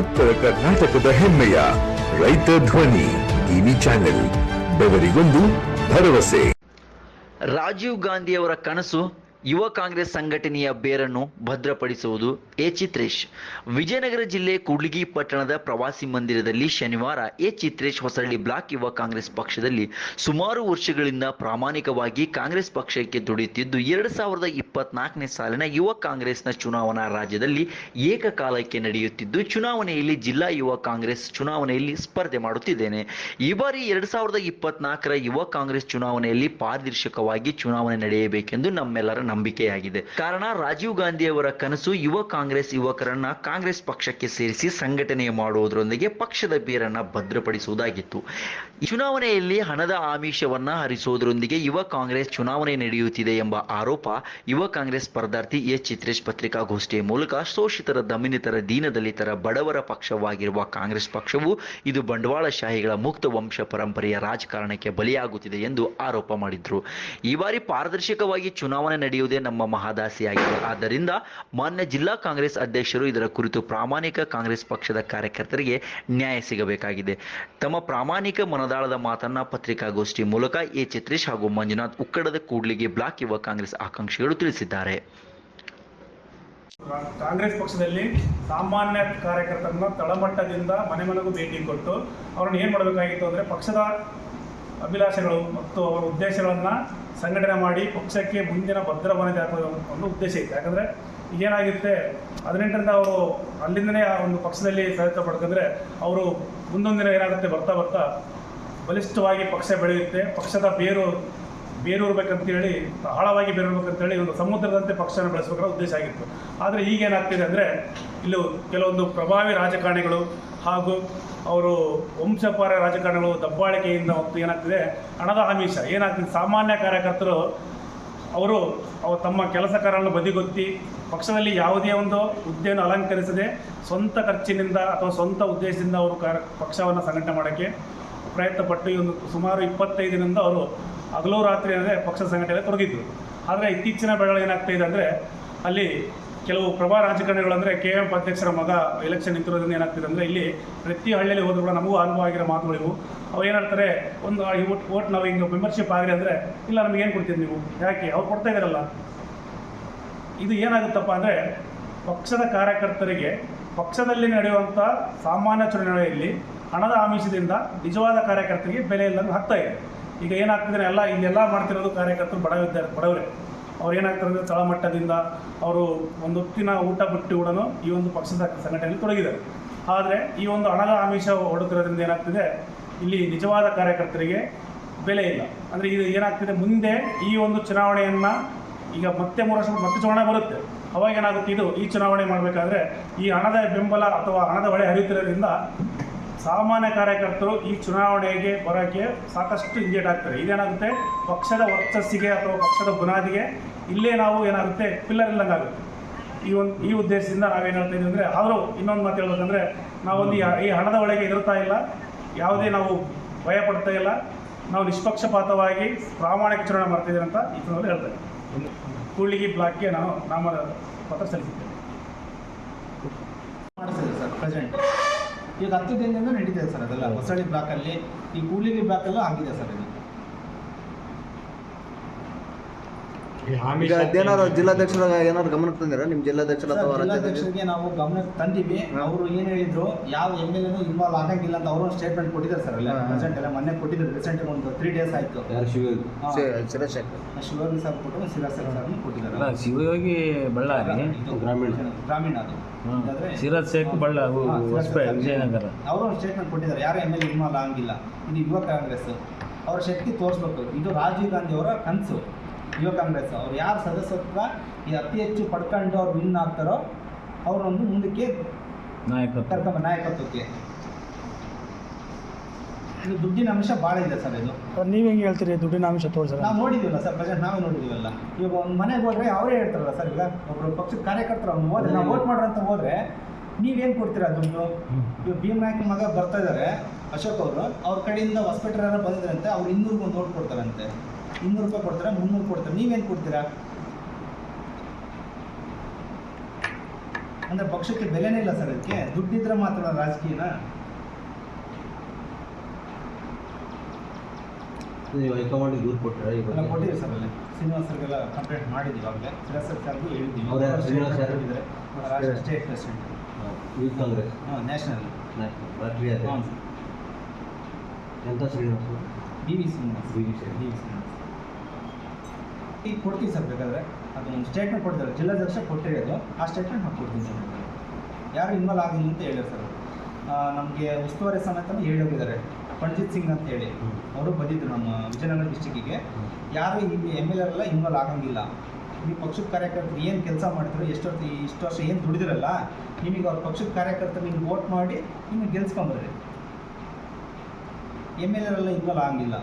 ಉತ್ತರ ಕರ್ನಾಟಕದ ಹೆಮ್ಮೆಯ ರೈತ ಧ್ವನಿ ಟಿವಿ ಚಾನೆಲ್ ಬೆವರಿಗೊಂದು ಭರವಸೆ. ರಾಜೀವ್ ಗಾಂಧಿ ಅವರ ಕನಸು ಯುವ ಕಾಂಗ್ರೆಸ್ ಸಂಘಟನೆಯ ಬೇರನ್ನು ಭದ್ರಪಡಿಸುವುದು ಎ ಚಿತ್ರೇಶ್. ವಿಜಯನಗರ ಜಿಲ್ಲೆ ಕೂಡ್ಲಿಗಿ ಪಟ್ಟಣದ ಪ್ರವಾಸಿ ಮಂದಿರದಲ್ಲಿ ಶನಿವಾರ ಎ ಚಿತ್ರೇಶ್ ಹೊಸಳ್ಳಿ ಬ್ಲಾಕ್ ಯುವ ಕಾಂಗ್ರೆಸ್ ಪಕ್ಷದಲ್ಲಿ ಸುಮಾರು ವರ್ಷಗಳಿಂದ ಪ್ರಾಮಾಣಿಕವಾಗಿ ಕಾಂಗ್ರೆಸ್ ಪಕ್ಷಕ್ಕೆ ದುಡಿಯುತ್ತಿದ್ದು, ಎರಡು ಸಾವಿರದ ಇಪ್ಪತ್ನಾಲ್ಕನೇ ಸಾಲಿನ ಯುವ ಕಾಂಗ್ರೆಸ್ನ ಚುನಾವಣಾ ರಾಜ್ಯದಲ್ಲಿ ಏಕಕಾಲಕ್ಕೆ ನಡೆಯುತ್ತಿದ್ದು, ಚುನಾವಣೆಯಲ್ಲಿ ಜಿಲ್ಲಾ ಯುವ ಕಾಂಗ್ರೆಸ್ ಚುನಾವಣೆಯಲ್ಲಿ ಸ್ಪರ್ಧೆ ಮಾಡುತ್ತಿದ್ದೇನೆ. ಈ ಬಾರಿ ಎರಡು ಸಾವಿರದ ಇಪ್ಪತ್ನಾಲ್ಕರ ಯುವ ಕಾಂಗ್ರೆಸ್ ಚುನಾವಣೆಯಲ್ಲಿ ಪಾರದರ್ಶಕವಾಗಿ ಚುನಾವಣೆ ನಡೆಯಬೇಕೆಂದು ನಮ್ಮೆಲ್ಲರ ನಂಬಿಕೆಯಾಗಿದೆ. ಕಾರಣ, ರಾಜೀವ್ ಗಾಂಧಿ ಅವರ ಕನಸು ಯುವ ಕಾಂಗ್ರೆಸ್ ಯುವಕರನ್ನ ಕಾಂಗ್ರೆಸ್ ಪಕ್ಷಕ್ಕೆ ಸೇರಿಸಿ ಸಂಘಟನೆ ಮಾಡುವುದರೊಂದಿಗೆ ಪಕ್ಷದ ಬೇರನ್ನ ಭದ್ರಪಡಿಸುವುದಾಗಿತ್ತು. ಚುನಾವಣೆಯಲ್ಲಿ ಹಣದ ಆಮಿಷವನ್ನ ಹರಿಸುವುದರೊಂದಿಗೆ ಯುವ ಕಾಂಗ್ರೆಸ್ ಚುನಾವಣೆ ನಡೆಯುತ್ತಿದೆ ಎಂಬ ಆರೋಪ ಯುವ ಕಾಂಗ್ರೆಸ್ ಸ್ಪರ್ಧಾರ್ಥಿ ಎಚ್ ಚಿತ್ರೇಶ್ ಪತ್ರಿಕಾಗೋಷ್ಠಿಯ ಮೂಲಕ ಶೋಷಿತರ ದಮನಿತರ ದೀನದಲಿತರ ಬಡವರ ಪಕ್ಷವಾಗಿರುವ ಕಾಂಗ್ರೆಸ್ ಪಕ್ಷವು ಇದು ಬಂಡವಾಳಶಾಹಿಗಳ ಮುಕ್ತ ವಂಶ ಪರಂಪರೆಯ ರಾಜಕಾರಣಕ್ಕೆ ಬಲಿಯಾಗುತ್ತಿದೆ ಎಂದು ಆರೋಪ ಮಾಡಿದ್ರು. ಈ ಬಾರಿ ಪಾರದರ್ಶಕವಾಗಿ ಚುನಾವಣೆ ನಡೆಯುವುದೇ ನಮ್ಮ ಮಹಾದಾಸಿಯಾಗಿದೆ. ಆದ್ದರಿಂದ ಮಾನ್ಯ ಜಿಲ್ಲಾ ಕಾಂಗ್ರೆಸ್ ಅಧ್ಯಕ್ಷರು ಇದರ ಕುರಿತು ಪ್ರಾಮಾಣಿಕ ಕಾಂಗ್ರೆಸ್ ಪಕ್ಷದ ಕಾರ್ಯಕರ್ತರಿಗೆ ನ್ಯಾಯ ಸಿಗಬೇಕಾಗಿದೆ. ತಮ್ಮ ಪ್ರಾಮಾಣಿಕ ಮನದಾಳದ ಮಾತನ್ನ ಪತ್ರಿಕಾಗೋಷ್ಠಿ ಮೂಲಕ ಎ ಚಿತ್ರೇಶ್ ಹಾಗೂ ಮಂಜುನಾಥ್ ಉಕ್ಕಡದ ಕೂಡ್ಲಿಗೆ ಬ್ಲಾಕ್ ಯುವ ಕಾಂಗ್ರೆಸ್ ಆಕಾಂಕ್ಷಿಗಳು ತಿಳಿಸಿದ್ದಾರೆ. ಕಾಂಗ್ರೆಸ್ ಪಕ್ಷದಲ್ಲಿ ಸಾಮಾನ್ಯ ಕಾರ್ಯಕರ್ತರನ್ನ ತಳಮಟ್ಟದಿಂದ ಮನೆ ಮನೆಗೂ ಭೇಟಿ ಕೊಟ್ಟು ಅವ್ರನ್ನ ಏನು ಮಾಡಬೇಕಾಗಿತ್ತು ಅಂದ್ರೆ ಪಕ್ಷದ ಅಭಿಲಾಷೆಗಳು ಮತ್ತು ಅವರ ಉದ್ದೇಶಗಳನ್ನು ಸಂಘಟನೆ ಮಾಡಿ ಪಕ್ಷಕ್ಕೆ ಮುಂದಿನ ಭದ್ರ ಮನೆಗೆ ಹಾಕುವ ಒಂದು ಉದ್ದೇಶ ಇತ್ತು. ಯಾಕಂದರೆ ಏನಾಗಿರುತ್ತೆ ಹದಿನೆಂಟರಿಂದ ಅವರು ಅಲ್ಲಿಂದನೇ ಆ ಒಂದು ಪಕ್ಷದಲ್ಲಿ ಸಹಿತ ಪಡ್ಕೊಂಡ್ರೆ ಅವರು ಮುಂದೊಂದಿನ ಏನಾಗುತ್ತೆ, ಬರ್ತಾ ಬರ್ತಾ ಬಲಿಷ್ಠವಾಗಿ ಪಕ್ಷ ಬೆಳೆಯುತ್ತೆ. ಪಕ್ಷದ ಬೇರು ಬೇರೂರ್ಬೇಕಂತೇಳಿ ಆಳವಾಗಿ ಬೇರೂರ್ಬೇಕಂತೇಳಿ ಒಂದು ಸಮುದ್ರದಂತೆ ಪಕ್ಷನ ಬೆಳೆಸಬೇಕಾದ ಉದ್ದೇಶ ಆಗಿತ್ತು. ಆದರೆ ಈಗೇನಾಗ್ತಿದೆ ಅಂದರೆ, ಇಲ್ಲಿ ಕೆಲವೊಂದು ಪ್ರಭಾವಿ ರಾಜಕಾರಣಿಗಳು ಹಾಗೂ ಅವರು ವಂಶಪಾರ ರಾಜಕಾರಣಿಗಳು ದಬ್ಬಾಳಿಕೆಯಿಂದ ಮತ್ತು ಏನಾಗ್ತಿದೆ, ಹಣದ ಆಮಿಷ, ಏನಾಗ್ತಿದೆ, ಸಾಮಾನ್ಯ ಕಾರ್ಯಕರ್ತರು ಅವರು ಅವರು ತಮ್ಮ ಕೆಲಸ ಕಾರ್ಯಗಳನ್ನು ಬದಿಗೊತ್ತಿ ಪಕ್ಷದಲ್ಲಿ ಯಾವುದೇ ಒಂದು ಹುದ್ದೆಯನ್ನು ಅಲಂಕರಿಸದೆ ಸ್ವಂತ ಖರ್ಚಿನಿಂದ ಅಥವಾ ಸ್ವಂತ ಉದ್ದೇಶದಿಂದ ಅವರು ಪಕ್ಷವನ್ನು ಸಂಘಟನೆ ಮಾಡೋಕ್ಕೆ ಪ್ರಯತ್ನಪಟ್ಟು ಈ ಒಂದು ಸುಮಾರು ಇಪ್ಪತ್ತೈದರಿಂದ ಅವರು ಹಗಲು ರಾತ್ರಿ ಅಂದರೆ ಪಕ್ಷ ಸಂಘಟನೆ ತೊಡಗಿದ್ರು ಆದರೆ ಇತ್ತೀಚಿನ ಬೆಳವಣಿಗೆ ಏನಾಗ್ತಾ ಇದೆ ಅಂದರೆ ಅಲ್ಲಿ ಕೆಲವು ಪ್ರಭಾ ರಾಜಕಾರಣಿಗಳು ಅಂದರೆ ಕೆ ಎಂ ಅಧ್ಯಕ್ಷರ ಮಗ ಎಲೆಕ್ಷನ್ ನಿಂತಿರೋದ್ರಿಂದ ಏನಾಗ್ತಿದೆ ಅಂದರೆ ಇಲ್ಲಿ ಪ್ರತಿ ಹಳ್ಳಿಯಲ್ಲಿ ಹೋದ್ರು ಕೂಡ ನಮಗೂ ಅನುಭವ ಆಗಿರೋ ಮಾತುಗಳಿವು. ಅವ್ರು ಏನು ಹೇಳ್ತಾರೆ, ಒಂದು ಓಟ್ ನಾವು ಹಿಂಗೆ ಮೆಂಬರ್ಶಿಪ್ ಆಗಲಿ ಅಂದರೆ, ಇಲ್ಲ ನಮಗೆ ಏನು ಕೊಡ್ತೀರಿ ನೀವು? ಯಾಕೆ? ಅವ್ರು ಕೊಡ್ತಾ ಇದ್ದಾರಲ್ಲ ಇದು ಏನಾಗುತ್ತಪ್ಪ ಅಂದರೆ ಪಕ್ಷದ ಕಾರ್ಯಕರ್ತರಿಗೆ ಪಕ್ಷದಲ್ಲಿ ನಡೆಯುವಂಥ ಸಾಮಾನ್ಯ ಚುನಾವಣೆಯಲ್ಲಿ ಹಣದ ಆಮಿಷದಿಂದ ನಿಜವಾದ ಕಾರ್ಯಕರ್ತರಿಗೆ ಬೆಲೆ ಇಲ್ಲದಂಗೆ ಆಗ್ತಾ ಇದೆ. ಈಗ ಏನಾಗ್ತಿದ್ರೆ ಎಲ್ಲ, ಇಲ್ಲೆಲ್ಲ ಮಾಡ್ತಿರೋದು ಕಾರ್ಯಕರ್ತರು ಬಡ ವಿದ್ಯಾರ್ಥಿ, ಬಡವರೇ. ಅವ್ರು ಏನಾಗ್ತಾರೆ ಅಂದರೆ ತಳಮಟ್ಟದಿಂದ ಅವರು ಒಂದು ಹೊತ್ತಿನ ಊಟ ಬಿಟ್ಟು ಕೂಡ ಈ ಒಂದು ಪಕ್ಷದ ಸಂಘಟನೆಯಲ್ಲಿ ತೊಡಗಿದ್ದಾರೆ. ಆದರೆ ಈ ಒಂದು ಹಣದ ಆಮಿಷ ಹೊಡುತ್ತಿರೋದ್ರಿಂದ ಏನಾಗ್ತಿದೆ, ಇಲ್ಲಿ ನಿಜವಾದ ಕಾರ್ಯಕರ್ತರಿಗೆ ಬೆಲೆ ಇಲ್ಲ. ಅಂದರೆ ಇದು ಏನಾಗ್ತಿದೆ, ಮುಂದೆ ಈ ಒಂದು ಚುನಾವಣೆಯನ್ನು ಈಗ ಮತ್ತೆ ಮೂರು ವರ್ಷ, ಮತ್ತೆ ಚುನಾವಣೆ ಬರುತ್ತೆ. ಅವಾಗ ಏನಾಗುತ್ತೆ ಇದು, ಈ ಚುನಾವಣೆ ಮಾಡಬೇಕಾದ್ರೆ ಈ ಹಣದ ಬೆಂಬಲ ಅಥವಾ ಹಣದ ಹೊಳೆ ಹರಿಯುತ್ತಿರೋದ್ರಿಂದ ಸಾಮಾನ್ಯ ಕಾರ್ಯಕರ್ತರು ಈ ಚುನಾವಣೆಗೆ ಬರೋಕ್ಕೆ ಸಾಕಷ್ಟು ಹಿಂಜೆಟ್ ಆಗ್ತಾರೆ. ಇದೇನಾಗುತ್ತೆ? ಪಕ್ಷದ ವರ್ಚಸ್ಸಿಗೆ ಅಥವಾ ಪಕ್ಷದ ಬುನಾದಿಗೆ ಇಲ್ಲೇ ನಾವು ಏನಾಗುತ್ತೆ? ಪಿಲ್ಲರ್ ಇಲ್ಲಂಗಾಗುತ್ತೆ ಈ ಒಂದು, ಈ ಉದ್ದೇಶದಿಂದ ನಾವೇನು ಹೇಳ್ತಾ ಇದ್ದೀವಿ ಅಂದರೆ, ಆದರೂ ಇನ್ನೊಂದು ಮಾತು ಹೇಳ್ಬೇಕಂದ್ರೆ, ನಾವೊಂದು ಈ- ಹಣದ ಒಳಗೆ ಹೆದರ್ತಾ ಇಲ್ಲ. ಯಾವುದೇ ನಾವು ಭಯ ಪಡ್ತಾ ಇಲ್ಲ. ನಾವು ನಿಷ್ಪಕ್ಷಪಾತವಾಗಿ ಪ್ರಾಮಾಣಿಕ ಚುನಾವಣೆ ಮಾಡ್ತಿದ್ದೀವಿ ಅಂತ ಈ ಚುನಾವಣೆ ಹೇಳ್ತಾರೆ ಕೂಡ್ಲಿಗಿ ಬ್ಲಾಕ್ಗೆ ನಾವು ನಾಮ ಪತ್ರ ಸಲ್ಲಿಸಿದ್ದೇವೆ ಮಾಡಿಸಿದೆ ಸರ್ ಪ್ರೆಸೆಂಟ್ ಈಗ ಹತ್ತು ದಿನದಿಂದ ನಡೀತಿದೆ ಸರ್ ಅದೆಲ್ಲ. ಹೊಸಳ್ಳಿ ಬ್ಲಾಕಲ್ಲಿ ಈ ಕೂಡ್ಲಿಗಿ ಬ್ಲಾಕಲ್ಲೂ ಆಗಿದೆ ಸರ್ ಇದು. ಈಗ ಅದೇನಾದ್ರು ಜಿಲ್ಲಾಧ್ಯಕ್ಷರ ಏನಾದ್ರು ಗಮನಕ್ಕೆ ತಂದಿರಾ? ನಿಮ್ಮ ಜಿಲ್ಲಾಧ್ಯಕ್ಷರ ಅಥವಾ ರಾಜ್ಯಾಧ್ಯಕ್ಷ ಜಿಲ್ಲಾಧ್ಯಕ್ಷರಿಗೆ ನಾವು ಗಮನಕ್ಕೆ ತಂದಿವಿ. ಅವರು ಏನು ಹೇಳಿದ್ರು ಯಾವ ಎಂ ಎಲ್ ಎನು ಇನ್ವಾಲ್ವ್ ಆಗಂಗಿಲ್ಲ ಅಂತ ಅವರು ಸ್ಟೇಟ್ಮೆಂಟ್ ಕೊಟ್ಟಿದ್ದಾರೆ ಸರ್ ಎಲ್ಲ. ಪ್ರೆಸೆಂಟ್ ಎಲ್ಲ ಮೊನ್ನೆ ಕೊಟ್ಟಿದ್ರು. ರೀಸೆಂಟ್ ಒಂದು ತ್ರೀ ಡೇಸ್ ಆಯಿತು. ಶಿರಶೇಖರ್. ಶಿವಯೋಗಿ ಸರ್ ಕೊಟ್ಟು ಶಿರಾ ಸರ್ ಅಲ್ಲ ಕೊಟ್ಟಿದ್ದಾರೆ. ಶಿವಯೋಗಿ ಬಳ್ಳಾರಿ? ಇದು ಗ್ರಾಮೀಣ. ಗ್ರಾಮೀಣ ಅದು. ಇದಾದ್ರೆ ಸಿರಾಜ್ ಶೇಖ್ ಬಳ್ಳಾರಿ ಹಾ, ಸಿರಾಜ್ ಹೊಸಪೇಟೆ. ವಿಜಯನಗರ. ಅವರು ಒಂದು ಸ್ಟೇಟ್ಮೆಂಟ್ ಕೊಟ್ಟಿದ್ದಾರೆ. ಯಾರು ಎಂ ಎಲ್ ಇನ್ವಾಲ್ವ್ ಆಗಂಗಿಲ್ಲ. ಇದು ಯುವ ಕಾಂಗ್ರೆಸ್. ಅವ್ರ ಶಕ್ತಿ ತೋರಿಸ್ಬೇಕು. ಇದು ರಾಜೀವ್ ಗಾಂಧಿ ಅವರ ಕನಸು. ಯುವ ಕಾಂಗ್ರೆಸ್ ಅವ್ರು ಯಾರು ಸದಸ್ಯತ್ವ ಈ ಅತಿ ಹೆಚ್ಚು ಪಡ್ಕೊಂಡು ಅವ್ರು ವಿನ್ ಆಗ್ತಾರೋ ಅವರೊಂದು ಮುಂದಕ್ಕೆ ನಾಯಕತ್ವ. ಕರ್ಕೊಂಬ ನಾಯಕತ್ವಕ್ಕೆ. ಇದು ದುಡ್ಡಿನ ಅಂಶ ಭಾಳ ಇದೆ ಸರ್ ಇದು. ನೀವು ಹೆಂಗೆ ಹೇಳ್ತೀರಿ? ದುಡ್ಡಿನ ಅಂಶ ತೋರಿಸಲ್ಲ ನಾವು ನೋಡಿದ್ದೀವಲ್ಲ ಸರ್ ಬಜೆಟ್ ನಾವೇ ನೋಡಿದ್ದೀವಲ್ಲ ಇವಾಗ ಒಂದು ಮನೆಗೆ ಹೋದ್ರೆ ಅವರೇ ಹೇಳ್ತಾರಲ್ಲ ಸರ್ ಈಗ ಒಬ್ಬರು ಪಕ್ಷದ ಕಾರ್ಯಕರ್ತರು ಅವ್ನು ಹೋದ್ರೆ ನಾವು ವೋಟ್ ಮಾಡ್ರಿ ಅಂತ ಹೋದ್ರೆ ನೀವೇನು ಕೊಡ್ತೀರಾ ದುಡ್ಡು? ಇವಾಗ ಭೀಮ್ ನಾಯಕನ ಮಗ ಬರ್ತಾ ಇದ್ದಾರೆ ಅಶೋಕ್ ಅವರು ಅವ್ರ ಕಡೆಯಿಂದ ಹಾಸ್ಪಿಟಲ್ ಎಲ್ಲ ಬಂದಿದ್ರಂತೆ ಅವ್ರು ಇನ್ನೂರಿಗೆ ಒಂದು ನೋಟ್ ಕೊಡ್ತಾರಂತೆ. ಇನ್ನೂರು ರೂಪಾಯಿ ಕೊಡ್ತಾರೆ ಮುನ್ನೂರು ಕೊಡ್ತಾರೆ. ನೀವೇನು ಕೊಡ್ತೀರಾ? ಅಂದರೆ ಪಕ್ಷಕ್ಕೆ ಬೆಲೆನೇ ಇಲ್ಲ ಸರ್ ಅದಕ್ಕೆ. ದುಡ್ಡಿದ್ರೆ ಮಾತ್ರ ರಾಜಕೀಯನ. ನೀವು ದೂರು ಕೊಟ್ಟರೆ ಇವಾಗ ಕೊಟ್ಟಿದ್ದೀವಿ ಸರ್. ಅಲ್ಲಿ ಶ್ರೀನಿವಾಸ್ ಸರ್ಗೆಲ್ಲ ಕಂಪ್ಲೇಂಟ್ ಮಾಡಿದ್ದೀವಿ ಆಗಲೇ ಶ್ರೀನಿವಾಸ್ ಸರ್ಗೂ ಹೇಳಿದ್ದೀವಿ. ಅವ್ರು ಯಾರು? ಶ್ರೀನಿವಾಸ್ ಯಾರು? ಕೊಟ್ಟಿದ್ದಾರೆ. ರಾಷ್ಟ್ರ ಸ್ಟೇಟ್ ಪ್ರೆಸಿಡೆಂಟ್ ಯೂತ್ ಕಾಂಗ್ರೆಸ್. ಹಾಂ ನ್ಯಾಷನಲ್ ನ್ಯಾಷನಲ್ ರಾಷ್ಟ್ರೀಯ ಹಾಂ ಅಧ್ಯಕ್ಷ ಎಂತ B V Srinivas. B V C. B V Srinivas. ಈಗ ಕೊಡ್ತೀವಿ ಸರ್ ಬೇಕಾದ್ರೆ. ಅದು ಒಂದು ಸ್ಟೇಟ್ಮೆಂಟ್ ಕೊಡ್ತಾರೆ. ಜಿಲ್ಲಾಧ್ಯಕ್ಷ ಕೊಟ್ಟಿರೋದು. ಆ ಸ್ಟೇಟ್ಮೆಂಟ್ ನಾವು ಕೊಡ್ತೀನಿ ಸರ್ ಯಾರು ಇನ್ವಾಲ್ ಆಗಿಲ್ಲ ಅಂತ ಹೇಳಿದ್ರು ಸರ್. ನಮಗೆ ಉಸ್ತುವಾರಿ ಸಮೇತ ಹೇಳಿ ಹೋಗಿದ್ದಾರೆ. ಪಂಡಿತ್ ಸಿಂಗ್ ಅಂತ ಹೇಳಿ. ಅವರು ಬಂದಿದ್ರು ನಮ್ಮ ವಿಜಯನಗರ ಡಿಸ್ಟಿಕ್ಕಿಗೆ ಯಾರು ಎಂ ಎಲ್ ಎಲ್ಲ ಇನ್ವಾಲ್ ಆಗಂಗಿಲ್ಲ. ನೀವು ಪಕ್ಷದ ಕಾರ್ಯಕರ್ತರು ಏನು ಕೆಲಸ ಮಾಡಿದ್ರು ಎಷ್ಟು ಇಷ್ಟು ವರ್ಷ ಏನು ದುಡಿದಿರಲ್ಲ, ನಿಮಗೆ ಅವ್ರ ಪಕ್ಷದ ಕಾರ್ಯಕರ್ತರು ನಿಮ್ಗೆ ವೋಟ್ ಮಾಡಿ ನಿಮಗೆ ಗೆಲ್ಸ್ಕೊಂಬರ್ರಿ ಎಂ ಎಲ್ ಎಲ್ಲ ಇನ್ವಾಲ್ ಆಗಂಗಿಲ್ಲ.